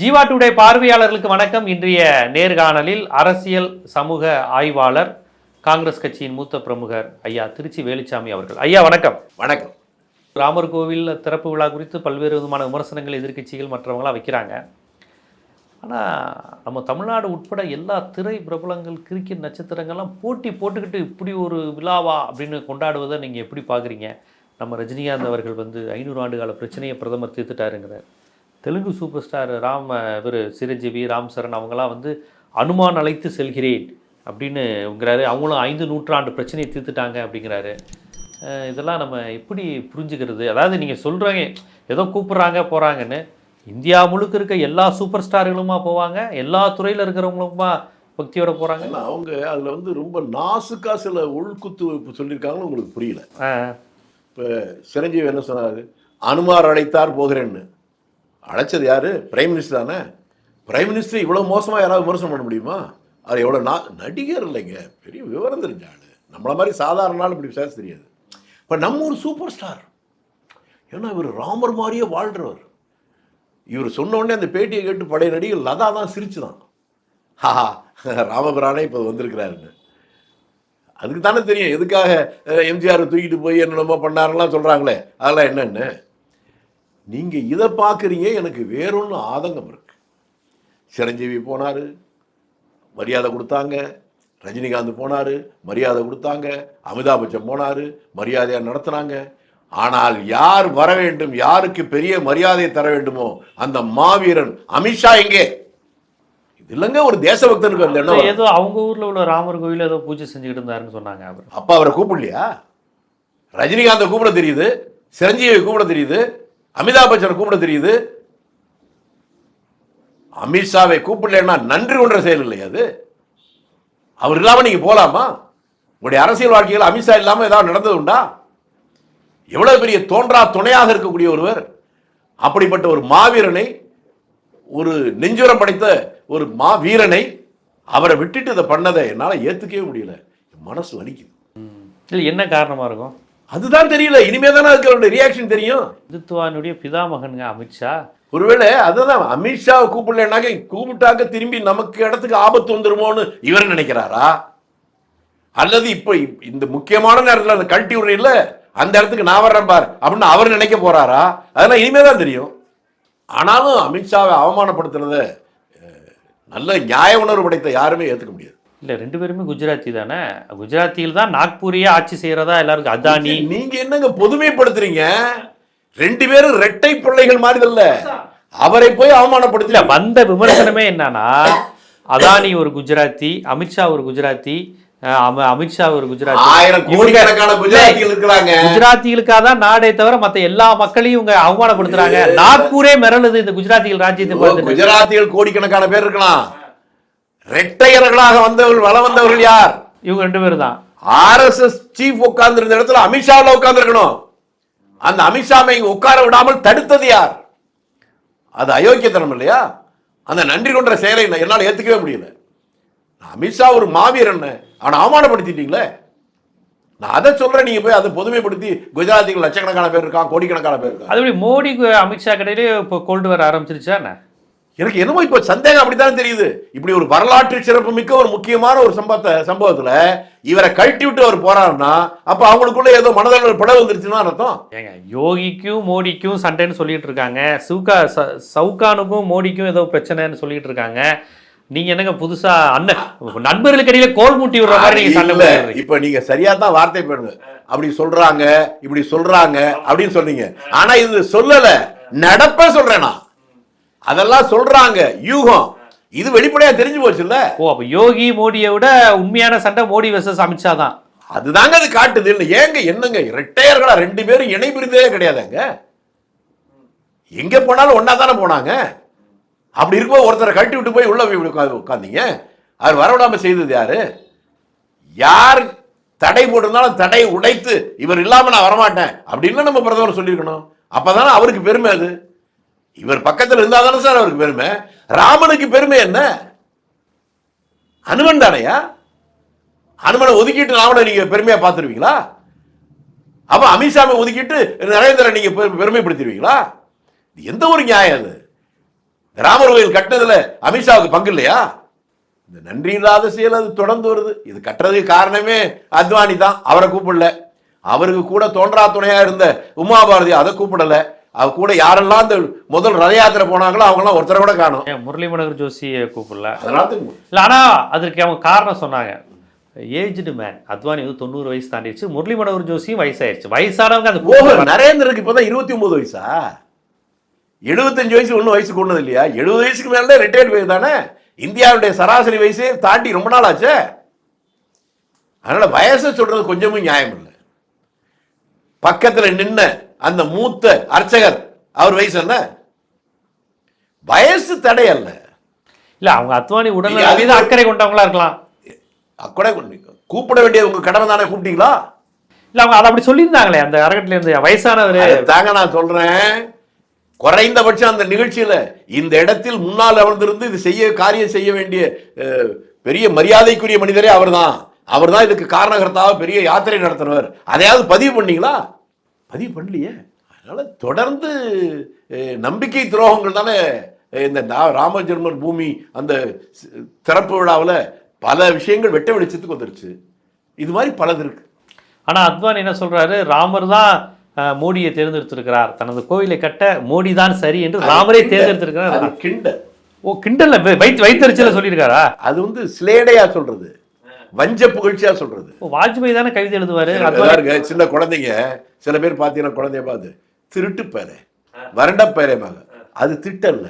Jeeva today பார்வையாளர்களுக்கு வணக்கம். இன்றைய நேர்காணலில் அரசியல் சமூக ஆய்வாளர் காங்கிரஸ் கட்சியின் மூத்த பிரமுகர் ஐயா திருச்சி வேலுச்சாமி அவர்கள். ஐயா வணக்கம். வணக்கம். ராமர் கோவில் திறப்பு விழா குறித்து பல்வேறு விதமான விமர்சனங்கள் எதிர்க்கட்சிகள் மற்றவங்களாம் வைக்கிறாங்க. ஆனால் நம்ம தமிழ்நாடு உட்பட எல்லா திரை பிரபலங்கள் கிரிக்கெட் நட்சத்திரங்கள்லாம் போட்டி போட்டுக்கிட்டு இப்படி ஒரு விழாவா அப்படின்னு கொண்டாடுவதை நீங்கள் எப்படி பார்க்குறீங்க? நம்ம ரஜினிகாந்த் அவர்கள் வந்து ஐநூறு ஆண்டு கால பிரச்சனையை பிரதமர் தீர்த்துட்டாருங்கிறார். தெலுங்கு சூப்பர் ஸ்டார் ராம் இவர் சிரஞ்சீவி ராம் சரண் அவங்களாம் வந்து அனுமான் அழைத்து செல்கிறேன் அப்படின்னுங்கிறாரு. அவங்களும் ஐந்து நூற்றாண்டு பிரச்சனையை தீர்த்துட்டாங்க அப்படிங்கிறாரு. இதெல்லாம் நம்ம எப்படி புரிஞ்சுக்கிறது? அதாவது நீங்கள் சொல்கிறீங்க ஏதோ கூப்பிட்றாங்க போகிறாங்கன்னு இந்தியா முழுக்க இருக்க எல்லா சூப்பர் ஸ்டார்களுமா போவாங்க? எல்லா துறையில் இருக்கிறவங்களுமா பக்தியோட போகிறாங்க அவங்க அதில் வந்து ரொம்ப நாசுக்கா சில உள்குத்து சொல்லியிருக்காங்கன்னு உங்களுக்கு புரியல. இப்போ சிரஞ்சீவி என்ன சொன்னார்? அனுமார் அழைத்தார் போகிறேன்னு. அழைச்சது யாரு? பிரைம் மினிஸ்டர் தானே? பிரைம் மினிஸ்டர் இவ்வளோ மோசமாக யாராவது விமர்சனம் பண்ண முடியுமா? அது எவ்வளோ நா நடிகர் இல்லைங்க. பெரிய விவரம் தெரிஞ்ச ஆள். நம்மளை மாதிரி சாதாரண நாள் இப்படி பேச தெரியாது. இப்போ நம்ம ஒரு சூப்பர் ஸ்டார் ஏன்னா இவர் ராமர் மாதிரியே வாழ்கிறவர் இவர் சொன்ன உடனே அந்த பேட்டியை கேட்டு பழைய நடிகர் லதா தான் சிரிச்சுதான். ஹாஹா ராமபிரானே இப்போ வந்திருக்கிறாருன்னு. அதுக்கு தானே தெரியும் எதுக்காக எம்ஜிஆர் தூக்கிட்டு போய் என்னென்னமோ பண்ணாருலாம் சொல்கிறாங்களே அதெல்லாம் என்னென்னு? நீங்கள் இதை பார்க்குறீங்க எனக்கு வேறொன்று ஆதங்கம் இருக்கு. சிரஞ்சீவி போனார் மரியாதை கொடுத்தாங்க. ரஜினிகாந்த் போனார் மரியாதை கொடுத்தாங்க. அமிதாப் பச்சன் போனார் மரியாதையாக நடத்துனாங்க. ஆனால் யார் வர வேண்டும் யாருக்கு பெரிய மரியாதை தர வேண்டுமோ அந்த மாவீரன் அமித்ஷா எங்கே? இது இல்லைங்க ஒரு தேசபக்தனுக்கு அந்த வரும். ஏதோ அவங்க ஊரில் உள்ள ராமர் கோவில் ஏதோ பூஜை செஞ்சுக்கிட்டு இருந்தாருன்னு சொன்னாங்க அவர். அப்பா அவரை கூப்பிடலையா? ரஜினிகாந்தை கூப்பிட தெரியுது சிரஞ்சீவியை கூப்பிட தெரியுது. அமிதாப் பச்சனை கூப்பிட தெரியுது. அமித்ஷாவை கூப்பிடலன்னா நன்றி கொன்ற செயல் இல்லையா அது. அவர் இல்லாமல் நீங்கள் போகலாமா உங்களுடைய அரசியல் வாழ்க்கையில் அமித்ஷா இல்லாமல் ஏதாவது நடந்தது உண்டா? எவ்வளவு பெரிய தோன்றா துணையாக இருக்கக்கூடிய ஒருவர் அப்படிப்பட்ட ஒரு மாவீரனை ஒரு நெஞ்சுரம் படைத்த ஒரு மாவீரனை அவரை விட்டுட்டு இதை பண்ணதை என்னால் ஏற்றுக்கவே முடியல. என் மனசு வலிக்குது. இல்லை என்ன காரணமாக இருக்கும்? அதுதான் தெரியல. இனிமே தானே அதுக்கு ரியாக்ஷன் தெரியும். இந்துத்துவானுடைய பிதாமகனுங்க அமித்ஷா. ஒருவேளை அதுதான் அமித்ஷாவை கூப்பிடலனாக்க கூப்பிட்டாக்க திரும்பி நமக்கு இடத்துக்கு ஆபத்து வந்துருமோன்னு இவர் நினைக்கிறாரா? அல்லது இப்போ இப்- இந்த முக்கியமான நேரத்தில் அந்த கழட்டி விடுறீல்ல அந்த இடத்துக்கு நான் வர்றேன் பார் அப்படின்னு அவர் நினைக்க போறாரா? அதெல்லாம் இனிமே தான் தெரியும். ஆனாலும் அமித்ஷாவை அவமானப்படுத்துறத நல்ல நியாய உணர்வு படைத்த யாருமே ஏத்துக்க முடியாது. இல்லை ரெண்டு பேருமே குஜராத்தி தானே? குஜராத்தியில் தான் நாக்பூரையே ஆட்சி செய்கிறதா எல்லாருக்கும் அதானி? நீங்க என்னங்க பொதுமைப்படுத்துறீங்க? ரெண்டு பேரும் ரெட்டை பிள்ளைகள் மாதிரி இல்ல. அவரை போய் அவமானப்படுத்தல வந்த விமர்சனமே என்னன்னா அதானி ஒரு குஜராத்தி அமித்ஷா ஒரு குஜராத்தி அமித்ஷா ஒரு குஜராத்தி. ஆயிரம் கோடிக்கணக்கான குஜராத்திகள் இருக்கிறாங்க. குஜராத்திகளுக்காக தான் நாடே தவிர மத்த எல்லா மக்களையும் இவங்க அவமானப்படுத்துறாங்க. நாக்பூரே மிரளுது இந்த குஜராத்திகள் ராஜ்யத்தை குஜராத்திகள் கோடிக்கணக்கான பேர் இருக்கலாம். ரெட்டையர்களாக வந்தவர்கள் வள வந்தவர்கள் யார்? இவங்க ரெண்டு பேரும் தான். ஆர்எஸ்எஸ் சீஃப் உட்கார்ந்து இருந்த இடத்துல அமித்ஷாவில் உட்கார்ந்து இருக்கணும் அந்த அமித்ஷாவை உட்கார விடாமல் தடுத்தது யார்? அது அயோக்கியத்தனம் இல்லையா? அந்த நன்றி கொன்ற செயலை என்னால் ஏத்துக்கவே முடியல. அமித்ஷா ஒரு மாவீரன் அவனை அவமானப்படுத்திட்டீங்களே? நான் அதை சொல்றேன் நீங்க போய் அதை பொதுமைப்படுத்தி குஜராத்திகள் லட்சக்கணக்கான பேர் இருக்கான் கோடிக்கணக்கான பேர் இருக்கான் அது எப்படி மோடி அமித்ஷா கடையிலே இப்போ கோல்டு வர ஆரம்பிச்சிருச்சா என்ன? எனக்கு என்னமோ இப்போ சந்தேகம் அப்படித்தானே தெரியுது. இப்படி ஒரு வரலாற்று சிறப்பு மிக்க ஒரு முக்கியமான ஒரு சம்பவத்தை சம்பவத்துல இவரை கழட்டி விட்டு அவர் போறாருன்னா அப்ப அவங்களுக்குள்ள ஏதோ மனதளவில் பிளவு வந்துருச்சுன்னா அர்த்தம்? ஏங்க யோகிக்கும் மோடிக்கும் சண்டைன்னு சொல்லிட்டு இருக்காங்க. சவுகா சவுகானுக்கும் மோடிக்கும் ஏதோ பிரச்சனைன்னு சொல்லிட்டு இருக்காங்க. நீங்க என்னங்க புதுசா அண்ணன் நண்பர்களுக்கு இடையில கோல் மூட்டி விடுற மாதிரி நீங்க சண்டை. இப்ப நீங்க சரியா தான் வார்த்தை போடுங்க. அப்படி சொல்றாங்க இப்படி சொல்றாங்க அப்படின்னு சொன்னீங்க. ஆனா இது சொல்லல நடப்ப சொல்றேன்? நான் அதெல்லாம் சொல்றாங்க. யூகம். இது வெளிப்படையா தெரிஞ்சு போச்சுல்ல? ஓ அப்ப யோகி மோடியை விட உண்மையான சண்டை மோடி வெர்சஸ் அமித்ஷா தான் அதுதாங்க அது காட்டுது. இல்ல ஏங்க என்னங்க? இரட்டையர்களா ரெண்டு பேரும் இணை பிரிந்ததே கிடையாதுங்க. எங்க போனாலும் ஒன்னா தானே போனாங்க. அப்படி இருக்கும்போது ஒருத்தரை கழட்டி விட்டு போய் உள்ள உட்காந்தீங்க அவர் வரவிடாம செய்தது யாரு? யார் தடை போட்டிருந்தாலும் தடையை உடைத்து இவர் இல்லாம நான் வரமாட்டேன் அப்படின்னு நம்ம பிரதமர் சொல்லியிருக்கணும். அப்பதானே அவருக்கு பெருமை அது. இவர் பக்கத்தில் இருந்தால் தானே சார் அவருக்கு பெருமை? ராமனுக்கு பெருமை என்ன? அனுமன் தானையா? அனுமனை ஒதுக்கிட்டு ராவணை நீங்க பெருமையா பார்த்துருவீங்களா? அப்ப அமித்ஷாவை ஒதுக்கிட்டு நரேந்திரன் நீங்க பெருமைப்படுத்திடுவீங்களா எந்த ஒரு நியாயம் அது? ராமர் கோயில் கட்டினதுல அமித்ஷாவுக்கு பங்கு இல்லையா? இந்த நன்றி இல்லாத செயல் அது தொடர்ந்து வருது. இது கட்டுறதுக்கு காரணமே அத்வானி தான். அவரை கூப்பிடல. அவருக்கு கூட தோன்றா துணையா இருந்த உமா பாரதி அதை கூப்பிடல. அவ கூட யாரெல்லாம் இந்த முதல் ரத யாத்திரை போனாங்களோ அவங்கெல்லாம் ஒருத்தரை கூட காணும். முரளி மனோகர் ஜோஷியை கூப்பிடல? அதனால இல்லை ஆனால் அதற்கு அவங்க காரணம் சொன்னாங்க. ஏஜ்டு மேன் அத்வானி வந்து தொண்ணூறு வயசு தாண்டிடுச்சு. முரளி மனோகர் ஜோஷியும் வயசாயிருச்சு. வயசானவங்க அந்த ஓஹோ நரேந்திரனுக்கு இப்பதான் இருபத்தி ஒன்பது வயசா? எழுபத்தஞ்சு வயசு ஒன்றும் வயசு கொண்டது இல்லையா? எழுபது வயசுக்கு மேலே ரிட்டையர்ட் வயது தானே? இந்தியாவுடைய சராசரி வயசே தாண்டி ரொம்ப நாள் ஆச்சே அதனால வயசை சொல்றது கொஞ்சமும் நியாயம் இல்லை. பக்கத்துல நின்ன அந்த மூத்த அர்ச்சகர் அவர் வயசு என்ன? வயசு தடை அல்ல. இல்ல அவங்க அத்வானி நீங்க மீது அக்கறை கொண்டவங்களா இருக்கலாம். அக்கறை கூப்பிட வேண்டியது உங்க கடமை தானே கூப்பிட்டீங்களா? இல்ல அவங்க அதை அப்படி சொல்லியிருந்தாங்களே அந்த அரங்கத்துல இருந்து வயசானவர். தாங்க நான் சொல்றேன். குறைந்தபட்சம் அந்த நிகழ்ச்சியில இந்த இடத்தில் முன்னால் அமர்ந்திருந்து இது செய்ய காரியம் செய்ய வேண்டிய பெரிய மரியாதைக்குரிய மனிதரே அவர்தான். அவர்தான் இதுக்கு காரணகர்த்தாவ பெரிய யாத்திரை நடத்துறவர். அதையாவது பதிவு பண்ணீங்களா? பதிவு பண்ணலையே. அதனால தொடர்ந்து நம்பிக்கை துரோகங்கள் தானே இந்த நா- ராம ஜென்மர் பூமி அந்த திறப்பு விழாவில் பல விஷயங்கள் வெட்ட வெளிச்சத்துக்கு வந்துருச்சு. இது மாதிரி பலது இருக்கு. ஆனா அத்வானி என்ன சொல்றாரு? ராமர் தான் மோடியை தேர்ந்தெடுத்திருக்கிறார். தனது கோயிலை கட்ட மோடி தான் சரி என்று ராமரே தேர்ந்தெடுத்திருக்கிறார்? கிண்டல். ஓ கிண்டல்ல வை- வைத்து வைத்தறிச்சல சொல்லியிருக்காரா? அது வந்து ஸ்லேடையா சொல்றது. வஞ்ச புகழ்ச்சியா சொல்றது. வாஜ்பாய் தானே கவிதை எழுதுவாரு? பாருங்க சின்ன குழந்தைங்க சில பேர் பார்த்தீங்கன்னா குழந்தைய பார்த்து திருட்டு பேரே. வறண்ட பேரே மக. அது திட்டல்ல.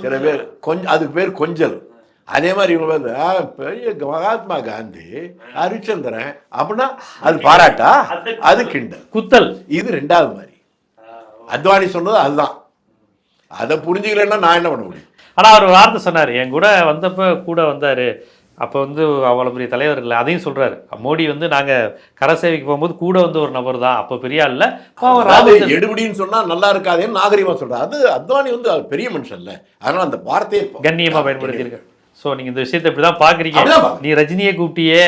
சில பேர் கொஞ்சம் அதுக்கு பேர் கொஞ்சல். அதே மாதிரி இவங்க வந்து "ஆ, பெரிய மகாத்மா காந்தி ஹரிச்சந்திரன் அப்படின்னா அது பாராட்டா? அது கிண்டல். குத்தல். இது ரெண்டாவது மாதிரி. அத்வானி சொன்னது அதுதான். அதை புரிஞ்சுக்கலன்னா நான் என்ன பண்ண முடியும்? ஆனா அவர் வார்த்தை சொன்னாரு என் கூட வந்தப்ப கூட வந்தாரு. அப்போ வந்து அவ்வளோ பெரிய தலைவர் இல்லை. அதையும் சொல்றாரு. மோடி வந்து நாங்க கர சேவைக்கு போகும்போது கூட வந்து ஒரு நபர் தான். அப்போ பெரிய இல்ல. எடுபடின்னு சொன்னா நல்லா இருக்காதேன்னு நாகரிகமா சொல்றாரு. அது அத்வானி வந்து பெரிய மனுஷன் இல்ல. அதனால அந்த வார்த்தையை கண்ணியமா பயன்படுத்தியிருக்க. ஸோ நீங்க இந்த விஷயத்தை பாக்குறீங்க. அப்படிதான் பார்க்கறேன். நீ ரஜினியை கூப்பிட்டியே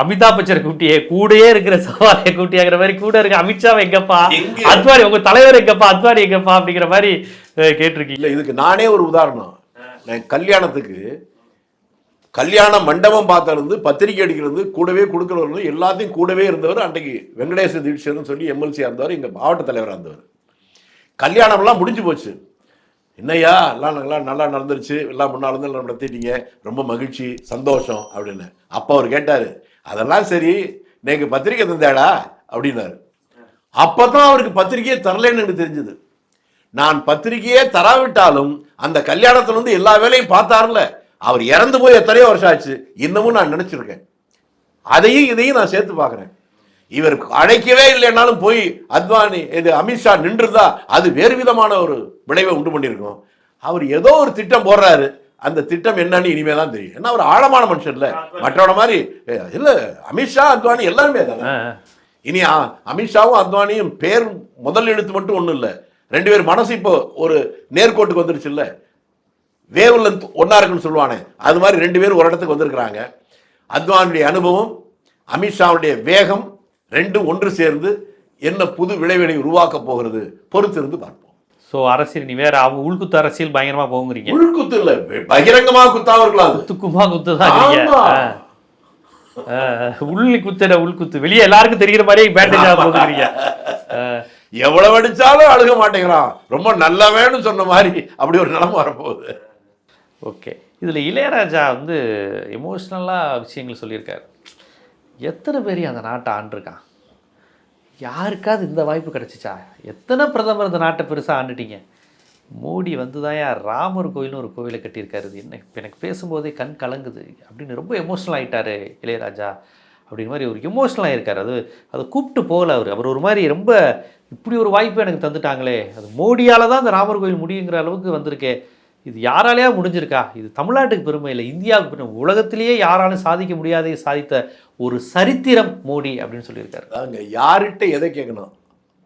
அமிதாப் பச்சனை கூப்பிட்டியே கூடயே இருக்கிற சவாலை கூட்டியாங்கிற மாதிரி கூட இருக்க அமித்ஷாவை எங்கப்பா? எங்க? அத்வானி உங்க தலைவர் எங்கப்பா? அத்வானி எங்கப்பா? அப்படிங்கிற மாதிரி கேட்டிருக்கீங்க. இதுக்கு நானே ஒரு உதாரணம். கல்யாணத்துக்கு கல்யாண மண்டபம் பார்த்திருந்து பத்திரிக்கை அடிக்கிறது கூடவே கொடுக்கறது எல்லாத்தையும் கூடவே இருந்தவர் அன்றைக்கு வெங்கடேச தீட்சர்னு சொல்லி எம்எல்சியாக இருந்தவர் எங்கள் மாவட்ட தலைவராக இருந்தவர். கல்யாணம்லாம் முடிஞ்சு போச்சு. என்னையா எல்லாம் நல்லா நல்லா நடந்துருச்சு. எல்லாம் முன்னாள் இருந்து எல்லாம் நடத்திட்டீங்க. ரொம்ப மகிழ்ச்சி சந்தோஷம் அப்படின்னு. அப்போ அவர் கேட்டார் அதெல்லாம் சரி நேக்கு பத்திரிக்கை தந்தாடா அப்படின்னாரு. அப்பதான் அவருக்கு பத்திரிக்கையே தரலைன்னு எனக்கு தெரிஞ்சது. நான் பத்திரிக்கையே தராவிட்டாலும் அந்த கல்யாணத்துல இருந்து எல்லா வேலையும் பார்த்தார்ல. அவர் இறந்து போய் எத்தனையோ வருஷம் ஆச்சு. இன்னமும் நான் நினைச்சிருக்கேன். அதையும் இதையும் நான் சேர்த்து பார்க்குறேன். இவர் அழைக்கவே இல்லைன்னாலும் போய் அத்வானி இது அமித்ஷா நின்றுதா? அது வேறு விதமான ஒரு விளைவை உண்டு பண்ணியிருக்கோம். அவர் ஏதோ ஒரு திட்டம் போடுறாரு. அந்த திட்டம் என்னன்னு இனிமே தான் தெரியும். ஏன்னா அவர் ஆழமான மனுஷன் இல்ல மற்றவன மாதிரி இல்ல அமித்ஷா அத்வானி எல்லாருமே தானே இனி அமித்ஷாவும் அத்வானியும் பேர் முதல் எழுத்து மட்டும் ஒண்ணும் இல்ல. ரெண்டு பேர் மனசு இப்போ ஒரு நேர்கோட்டுக்கு வந்துருச்சு இல்ல வேவ் லென்த் ஒன்னா இருக்குன்னு சொல்லுவானே. அது மாதிரி ரெண்டு பேரும் ஒரு இடத்துக்கு வந்திருக்கிறாங்க. அத்வானியுடைய அனுபவம் அமித்ஷாவுடைய வேகம் ரெண்டும் ஒன்று சேர்ந்து என்ன புது விளைவுகளை உருவாக்க போகிறது பொறுத்திருந்து பார்ப்போம். ஸோ அரசியல் நீ வேற அவங்க உள்குத்து அரசியல் பயங்கரமா போகுங்கிறீங்க. உள்குத்து இல்ல பகிரங்கமா குத்தாக இருக்கலாம். அது துக்குமா குத்து தான் உள்ளி குத்துட உள்குத்து. வெளியே எல்லாருக்கும் தெரிகிற மாதிரியே பேண்டேஜா போகுங்கிறீங்க அஹ், எவ்வளவு அடிச்சாலும் அழுக மாட்டேங்கிறான். ரொம்ப நல்லவேன்னு சொன்ன மாதிரி அப்படி ஒரு நிலைமை வரப்போகுது. ஓகே. இதில் இளையராஜா வந்து எமோஷ்னலாக விஷயங்கள் சொல்லியிருக்காரு. எத்தனை பேர் அந்த நாட்டை ஆண்டிருக்கான்? யாருக்காவது இந்த வாய்ப்பு கிடைச்சிச்சா? எத்தனை பிரதமர் இந்த நாட்டை பெருசாக ஆண்டுட்டீங்க? மோடி வந்து தான் ராமர் கோயில்னு ஒரு கோவிலை கட்டியிருக்காரு. இது என்ன? இப்போ எனக்கு பேசும்போதே கண் கலங்குது. அப்படின்னு ரொம்ப எமோஷ்னல் ஆகிட்டாரு இளையராஜா அப்படிங்கிற மாதிரி ஒரு எமோஷ்னல் ஆயிருக்காரு. அது அதை கூப்பிட்டு போகல அவர். அவர் ஒரு மாதிரி ரொம்ப இப்படி ஒரு வாய்ப்பு எனக்கு தந்துட்டாங்களே. அது மோடியால் தான் அந்த ராமர் கோயில் முடியுங்கிற அளவுக்கு வந்திருக்கே. இது யாராலேயா முடிஞ்சிருக்கா? இது தமிழ்நாட்டுக்கு பெருமை இல்லை. இந்தியாவுக்கு பெருமை உலகத்திலேயே யாராலும் சாதிக்க முடியாதே சாதித்த ஒரு சரித்திரம் மோடி அப்படின்னு சொல்லியிருக்காரு. அதாங்க யார்கிட்ட எதை கேட்கணும்?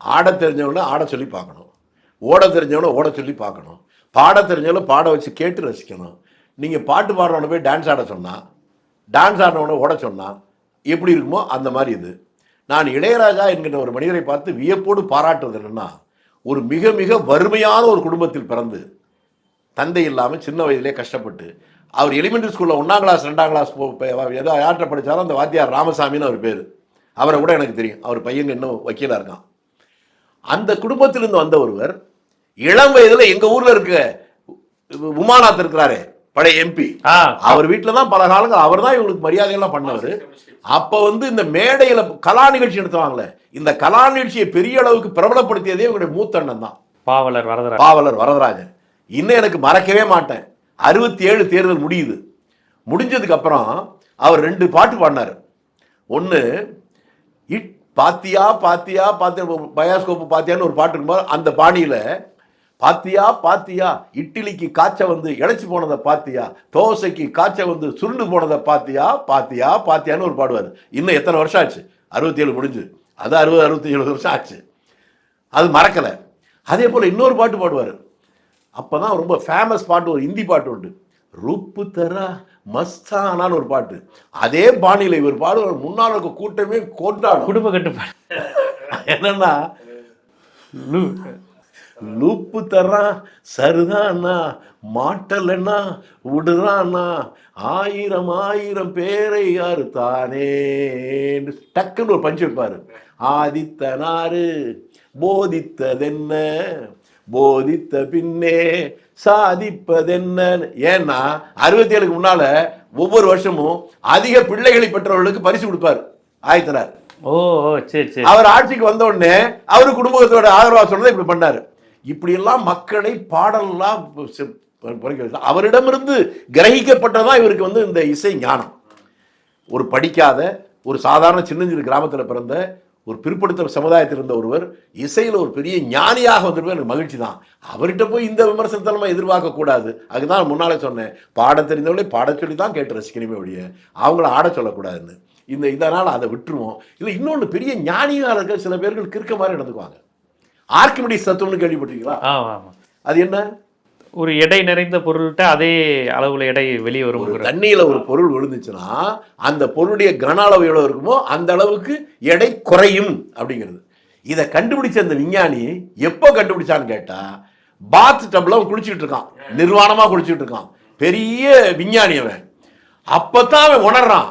ஆட தெரிஞ்சவங்கள ஆட சொல்லி பார்க்கணும். ஓட தெரிஞ்சவங்கள ஓட சொல்லி பார்க்கணும். பாட தெரிஞ்சவங்கள பாட வச்சு கேட்டு ரசிக்கணும். நீங்கள் பாட்டு பாடுறவனை போய் டான்ஸ் ஆட சொன்னால் டான்ஸ் ஆடுறவன ஓட சொன்னால் எப்படி இருக்குமோ அந்த மாதிரி இது. நான் இளையராஜா என்கிற ஒரு மனிதரை பார்த்து வியப்போடு பாராட்டுவது என்னன்னா ஒரு மிக மிக வறுமையான ஒரு குடும்பத்தில் பிறந்து தந்தை இல்லாமல் சின்ன வயதிலே கஷ்டப்பட்டு அவர் எலிமெண்ட்ரி ஸ்கூலில் ஒன்றாம் கிளாஸ் ரெண்டாம் கிளாஸ் போ ப- ஏதோ யார்கிட்ட படித்தாரோ அந்த வாத்தியார் ராமசாமின்னு அவர் பேர். அவரை கூட எனக்கு தெரியும். அவர் பையங்க இன்னும் வக்கீலாக இருக்கான். அந்த குடும்பத்திலிருந்து வந்த ஒருவர் இளம் வயதில் எங்கள் ஊரில் இருக்க உமாநாத் இருக்கிறாரே பழைய எம்பி அவர் வீட்டில் தான் பல காலங்கள் அவர் தான் இவங்களுக்கு மரியாதையெல்லாம் பண்ணவர். அப்போ வந்து இந்த மேடையில் கலா நிகழ்ச்சி நடத்துவாங்களே இந்த கலா நிகழ்ச்சியை பெரிய அளவுக்கு பிரபலப்படுத்தியதே இவருடைய மூத்தண்ணன் தான். பாவலர் வரதரா பாவலர் வரதராஜன். இன்னும் எனக்கு மறக்கவே மாட்டேன். அறுபத்தி ஏழு தேர்தல் முடியுது. முடிஞ்சதுக்கு அப்புறம் அவர் ரெண்டு பாட்டு பாடினார். ஒன்று இட் பாத்தியா பாத்தியா பாத்தியா பயாஸ்கோப்பு பாத்தியான்னு ஒரு பாட்டு இருக்கும்போது அந்த பாணியில் பாத்தியா பாத்தியா இட்லிக்கு காய்ச்ச வந்து இழைச்சி போனதை பாத்தியா தோசைக்கு காய்ச்ச வந்து சுருண்டு போனதை பாத்தியா பாத்தியா பாத்தியான்னு ஒரு பாடுவார். இன்னும் எத்தனை வருஷம் ஆச்சு? அறுபத்தி ஏழு முடிஞ்சு. அது அறுபது அறுபத்தி ஏழு வருஷம் ஆச்சு. அது மறக்கலை. அதே போல் இன்னொரு பாட்டு பாடுவார். அப்போ தான் ரொம்ப ஃபேமஸ் பாட்டு ஒரு ஹிந்தி பாட்டு உண்டு. ருப்பு தரா மஸ்தானான்னு ஒரு பாட்டு. அதே பாணியில் இவர் பாடுவார். முன்னால் இருக்க கூட்டமே கொண்டாடும். குடும்ப கட்டுப்பாடு. என்னன்னா லூப்பு தர்றான் சரிதானா மாட்டலன்னா விடுறானா ஆயிரம் ஆயிரம் பேரை யாரு தானே டக்குன்னு ஒரு பஞ்சு வைப்பாரு. ஆதித்தனாரு போதித்ததென்ன? போதித்த பின்னே சாதிப்பதென்ன? ஏன்னா அறுபத்தி ஏழுக்கு முன்னால ஒவ்வொரு வருஷமும் அதிக பிள்ளைகளை பெற்றவர்களுக்கு பரிசு கொடுப்பாரு ஆயத்தனார். ஓ சரி சரி. அவர் ஆட்சிக்கு வந்த உடனே அவர் குடும்பத்தோட ஆதரவா சொன்னதை இப்படி பண்ணாரு. இப்படி எல்லாம் மக்களை பாடலாம். அவரிடமிருந்து கிரகிக்கப்பட்டதான் இவருக்கு வந்து இந்த இசை ஞானம். ஒரு படிக்காத ஒரு சாதாரண சின்னஞ்சிறு கிராமத்தில் பிறந்த ஒரு பிற்படுத்த சமுதாயத்தில் இருந்த ஒருவர் இசையில் ஒரு பெரிய ஞானியாக வந்திருப்பது எனக்கு மகிழ்ச்சி தான் அவர்கிட்ட போய் இந்த விமர்சனத்தை நம்ம எதிர்பார்க்க கூடாது. அதுதான் முன்னாலே சொன்னேன். பாட தெரிந்தவர்களே பாடச் சொல்லி தான் கேட்டு ரசிக்கணுமே ஒழிய அவங்கள ஆட சொல்லக்கூடாதுன்னு. இந்த இதனால் அதை விட்டுருவோம். இல்லை இன்னொன்று பெரிய ஞானியாக இருக்க சில பேர்கள் கிறுக்க மாதிரி நடந்துக்குவாங்க. ஆர்கிமிடிஸ் தத்துவம்னு கேள்விப்பட்டிருக்கீங்களா? அது என்ன? ஒரு எடை நிறைந்த பொருள்கிட்ட அதே அளவுல எடை வெளியே ஒரு வரும் தண்ணியில ஒரு பொருள் விழுந்துச்சுன்னா அந்த பொருளுடைய கன அளவு எவ்வளவு இருக்குமோ அந்த அளவுக்கு எடை குறையும் அப்படிங்கிறது. இதை கண்டுபிடிச்ச அந்த விஞ்ஞானி எப்போ கண்டுபிடிச்சான்னு கேட்டா பாத் டப்ல அவன் குளிச்சுட்டு இருக்கான். நிர்வாணமா குளிச்சுட்டு இருக்கான். பெரிய விஞ்ஞானி அவன். அப்பதான் அவன் உணர்றான்.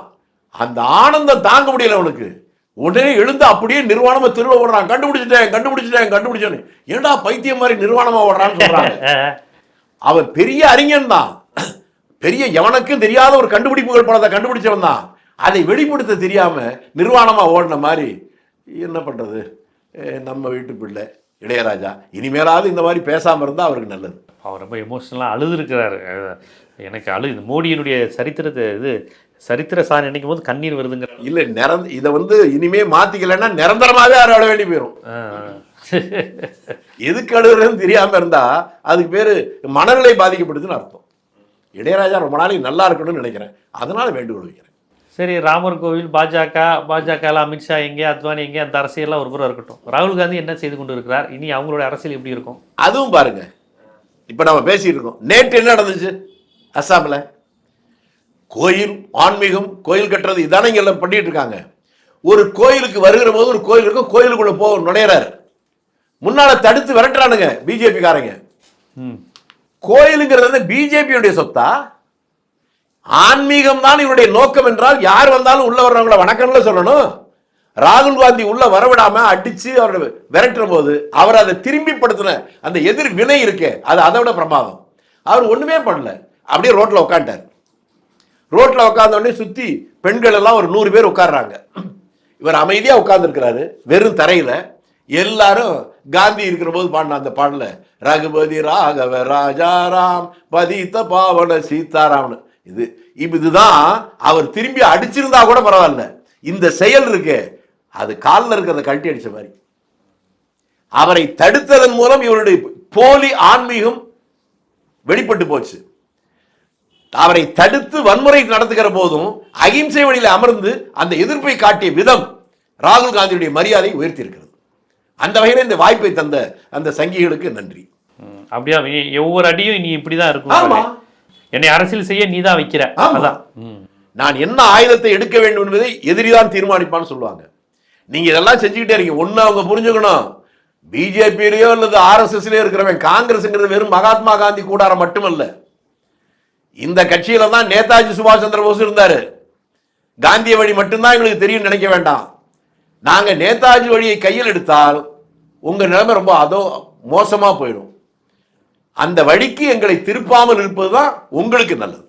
அந்த ஆனந்தம் தாங்க முடியல அவனுக்கு. உடனே எழுந்து அப்படியே நிர்வாணமா திரும்ப ஓடுறான். கண்டுபிடிச்சிட்டேன் கண்டுபிடிச்சிட்டேன் கண்டுபிடிச்சேன்னு ஏன்டா பைத்தியம் மாதிரி நிர்வாணமா ஓடுறான்னு சொல்றாங்க. அவன் பெரிய அறிஞன் தான். பெரிய எவனுக்கும் தெரியாத ஒரு கண்டுபிடிப்புகள் பலத்தை கண்டுபிடிச்சவன் தான். அதை வெளிப்படுத்த தெரியாம நிர்வாணமா ஓடின மாதிரி என்ன பண்றது? அஹ் நம்ம வீட்டு பிள்ளை இளையராஜா. இனிமேலாவது இந்த மாதிரி பேசாம இருந்தா அவருக்கு நல்லது. அவர் ரொம்ப எமோஷனலாக அழுதுருக்கிறாரு. எனக்கு அழு மோடியினுடைய சரித்திரத்தை இது சரித்திர சாதனை நினைக்கும் போது கண்ணீர் வருதுங்கிற இல்ல நிரந்த இதை வந்து இனிமே மாத்திக்கலைன்னா நிரந்தரமாவே அவர் அழ வேண்டி போயிடும் எதுக்கு அழுகுறதுன்னு தெரியாம இருந்தா அதுக்கு பேரு மனநிலை பாதிக்கப்படுதுன்னு அர்த்தம். இளையராஜா ரொம்ப நாளைக்கு நல்லா இருக்கணும்னு நினைக்கிறேன். அதனால வேண்டுகோள் வைக்கிறேன். சரி ராமர் கோவில் பாஜக பாஜக அமித்ஷா எங்கே அத்வானி எங்கே அந்த அரசியல்லாம் ஒரு புறம் இருக்கட்டும். ராகுல் காந்தி என்ன செய்து கொண்டு இருக்கிறார் இனி அவங்களோட அரசியல் எப்படி இருக்கும்? அதுவும் பாருங்க. இப்ப நம்ம பேசிட்டு இருக்கோம். நேற்று என்ன நடந்துச்சு? அஸ்ஸாம்ல? கோயில் ஆன்மீகம் கோயில் கட்டுறது இதானே இங்க எல்லாம் பண்ணிட்டு இருக்காங்க. ஒரு கோயிலுக்கு வருகிற போது ஒரு கோயில் இருக்கும். கோயிலுக்குள்ள போ நுழையிறாரு. முன்னால தடுத்து விரட்டுறானுங்க பிஜேபி காரங்க ம். கோயிலுங்கிறது வந்து பிஜேபியுடைய சொத்தா? ஆன்மீகம் தான் இவருடைய நோக்கம் என்றால் யார் வந்தாலும் உள்ள வர்றவங்கள வணக்கம்ல சொல்லணும். ராகுல் காந்தி உள்ள வரவிடாம அடிச்சு அவரை விரட்டுற போது அவர் அதை திரும்பிப்படுத்தின அந்த எதிர் வினை இருக்கே அது அதை விட பிரமாதம். அவர் ஒண்ணுமே பண்ணல. அப்படியே ரோட்ல உட்காந்துட்டார் ரோட்ல உட்கார்ந்த உடனே சுத்தி பெண்கள் எல்லாம் ஒரு நூறு பேர் உட்கார்றாங்க. இவர் அமைதியா உட்கார்ந்துருக்கிறாரு. வெறும் தரையில. எல்லாரும் காந்தி இருக்கிற போது பாடின அந்த பாடல ரகுபதி ராகவ ராஜாராம் பதித்த பாவன சீதாராம்னு இது இப்ப இதுதான் அவர் திரும்பி அடிச்சிருந்தா கூட பரவாயில்ல. இந்த செயல் இருக்கே அது காலில் இருக்கிறத கழட்டி அடிச்ச மாதிரி. அவரை தடுத்ததன் மூலம் இவருடைய போலி ஆன்மீகம் வெளிப்பட்டு போச்சு. அவரை தடுத்து வன்முறை நடத்துகிற போதும் அகிம்சை வழியில் அமர்ந்து அந்த எதிர்ப்பை காட்டிய விதம் ராகுல் காந்தியுடைய மரியாதை உயர்த்தி அந்த வகையில் இந்த வாய்ப்பை தந்த அந்த சங்கிகளுக்கு நன்றி. அப்படியா ஒவ்வொரு அடியும் நீ இப்படிதான் இருக்கும். என்னை அரசியல் செய்ய நீ தான் வைக்கிற. அதான். நான் என்ன ஆயுதத்தை எடுக்க வேண்டும் என்பதை எதிரிதான் தீர்மானிப்பான்னு சொல்லுவாங்க. நீங்க இதெல்லாம் செஞ்சுக்கிட்டே இருக்கீங்க. ஒண்ணு அவங்க புரிஞ்சுக்கணும். பிஜேபியிலயோ அல்லது ஆர்எஸ்எஸ்லயோ இருக்கிறவன் காங்கிரஸ்ங்கிறது வெறும் மகாத்மா காந்தி கூடாரம் மட்டுமல்ல. இந்த கட்சியில தான் நேதாஜி சுபாஷ் சந்திர போஸ் இருந்தாரு. காந்திய வழி மட்டும்தான் எங்களுக்கு தெரியும் நினைக்க வேண்டாம். நாங்க நேதாஜி வழியை கையில் எடுத்தால் உங்க நிலைமை ரொம்ப அதோ மோசமா போயிடும். அந்த வழிக்கு எங்களை திருப்பாமல் இருப்பதுதான் உங்களுக்கு நல்லது.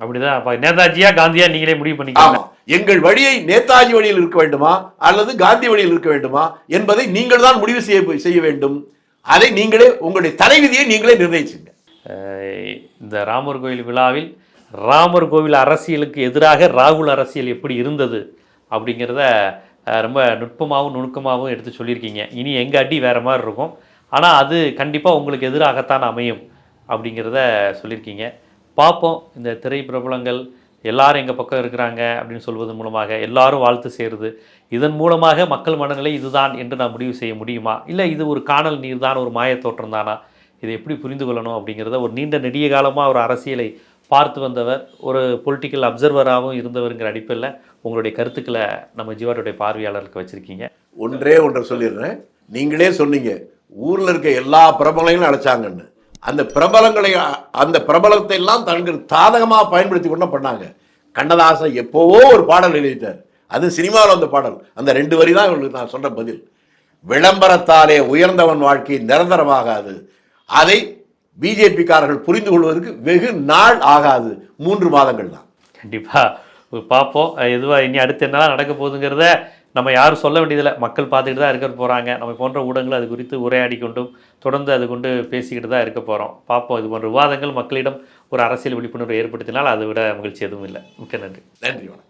அப்படிதான். அப்ப நேதாஜியா காந்தியா நீங்களே முடிவு பண்ணிக்கலாம் எங்கள் வழியை நேதாஜி வழியில் இருக்க வேண்டுமா? அல்லது காந்தி வழியில் இருக்க வேண்டுமா? என்பதை நீங்கள் தான் முடிவு செய்ய செய்ய வேண்டும். அதை நீங்களே உங்களுடைய தலைவிதியை நீங்களே நிர்ணயிச்சுங்க. இந்த ராமர் கோயில் விழாவில் ராமர் கோவில் அரசியலுக்கு எதிராக ராகுல் அரசியல் எப்படி இருந்தது அப்படிங்கிறத ரொம்ப நுட்பமாகவும் நுணுக்கமாகவும் எடுத்து சொல்லியிருக்கீங்க. இனி எங்கள் அடி வேறு மாதிரி இருக்கும். ஆனால் அது கண்டிப்பாக உங்களுக்கு எதிராகத்தான் அமையும் அப்படிங்கிறத சொல்லியிருக்கீங்க. பார்ப்போம். இந்த திரை பிரபலங்கள் எல்லாரும் எங்கள் பக்கம் இருக்கிறாங்க அப்படின்னு சொல்வதன் மூலமாக எல்லாரும் வாழ்த்து சேருது. இதன் மூலமாக மக்கள் மனநிலை இதுதான் என்று நான் முடிவு செய்ய முடியுமா? இல்லை இது ஒரு காணல் நீர் தான் ஒரு மாயத் தோற்றம் தானா? இதை எப்படி புரிந்து கொள்ளணும் அப்படிங்கிறத ஒரு நீண்ட நெடிய காலமாக ஒரு அரசியலை பார்த்து வந்தவர் ஒரு பொலிட்டிக்கல் அப்சர்வராகவும் இருந்தவருங்கிற அடிப்படையில் உங்களுடைய கருத்துக்களை நம்ம ஜீவாருடைய பார்வையாளருக்கு வச்சுருக்கீங்க. ஒன்றே ஒன்றை சொல்லிடுறேன். நீங்களே சொன்னீங்க ஊர்ல இருக்க எல்லா பிரபலங்களும் அழைச்சாங்கன்னு. அந்த பிரபலங்களை அந்த பிரபலத்தை எல்லாம் தங்கள் சாதகமா பயன்படுத்தி கொண்டு பண்ணாங்க. கண்ணதாசன் எப்போவோ ஒரு பாடல் எழுதிட்டார். அது சினிமாவில் வந்த பாடல். அந்த ரெண்டு வரி தான் இவங்களுக்கு நான் சொல்ற பதில். விளம்பரத்தாலே உயர்ந்தவன் வாழ்க்கை நிரந்தரமாகாது. அதை பிஜேபிக்காரர்கள் புரிந்து கொள்வதற்கு வெகு நாள் ஆகாது. மூன்று மாதங்கள் தான் கண்டிப்பாக பார்ப்போம். எதுவாக இனி அடுத்து என்னலாம் நடக்க போகுதுங்கிறத நம்ம யாரும் சொல்ல வேண்டியதில்லை. மக்கள் பார்த்துக்கிட்டு தான் இருக்க போகிறாங்க நம்ம போன்ற ஊடகங்கள் அது குறித்து உரையாடி கொண்டும் தொடர்ந்து அது கொண்டு பேசிக்கிட்டு தான் இருக்க போகிறோம் பார்ப்போம். இது போன்ற விவாதங்கள் மக்களிடம் ஒரு அரசியல் விழிப்புணர்வு ஏற்படுத்தினால் அதை விட மகிழ்ச்சி எதுவும் இல்லை. மிக்க நன்றி. நன்றி வணக்கம்.